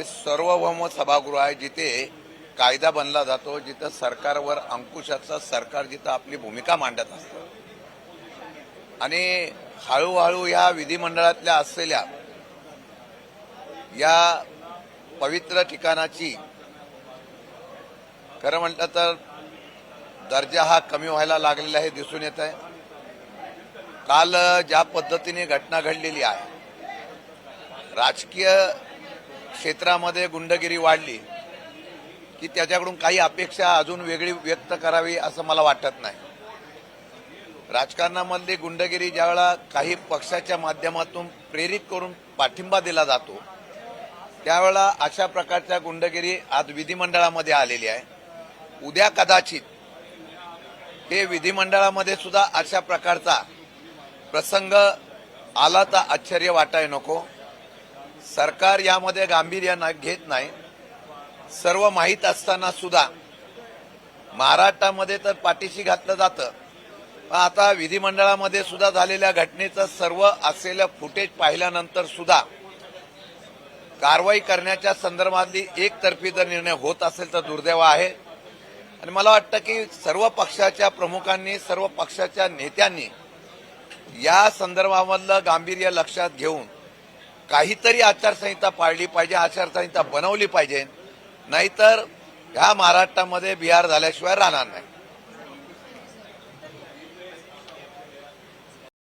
हे सार्वभौम सभागृह आहे जिथे कायदा बनला जातो जिथं सरकारवर अंकुशाचं सरकार जिथं आपली भूमिका मांडत असतं आणि हळूहळू या विधिमंडळातल्या असलेल्या या पवित्र ठिकाणाची खरं म्हटलं तर दर्जा हा कमी व्हायला लागलेला हे दिसून येत आहे. काल ज्या पद्धतीने घटना घडलेली आहे राजकीय क्षेत्रामध्ये गुंडगिरी वाढली की त्याच्याकडून काही अपेक्षा अजून वेगळी व्यक्त करावी असं मला वाटत नाही. राजकारणामधली गुंडगिरी ज्यावेळा काही पक्षाच्या माध्यमातून प्रेरित करून पाठिंबा दिला जातो त्यावेळा अशा प्रकारच्या गुंडगिरी आज विधिमंडळामध्ये आलेली आहे. उद्या कदाचित हे विधिमंडळामध्ये सुद्धा अशा प्रकारचा प्रसंग आला तर आश्चर्य वाटाय नको. सरकार यामध्ये गांभीर्य घेत नाही. सर्व माहीत असताना सुद्धा महाराष्ट्रामध्ये तर पाठीशी घातलं जातं. पण आता विधिमंडळामध्ये सुद्धा झालेल्या घटनेचं सर्व असलेलं फुटेज पाहिल्यानंतर सुद्धा कारवाई करण्याच्या संदर्भातली एकतर्फी जर निर्णय होत असेल तर दुर्दैव आहे. आणि मला वाटतं की सर्व पक्षाच्या प्रमुखांनी सर्व पक्षाच्या नेत्यांनी या संदर्भामधलं गांभीर्य लक्षात घेऊन काहीतरी आचारसंहिता पाळली पाहिजे आचारसंहिता बनवली पाहिजे. नाहीतर ह्या महाराष्ट्रामध्ये बिहार झाल्याशिवाय राहणार नाही.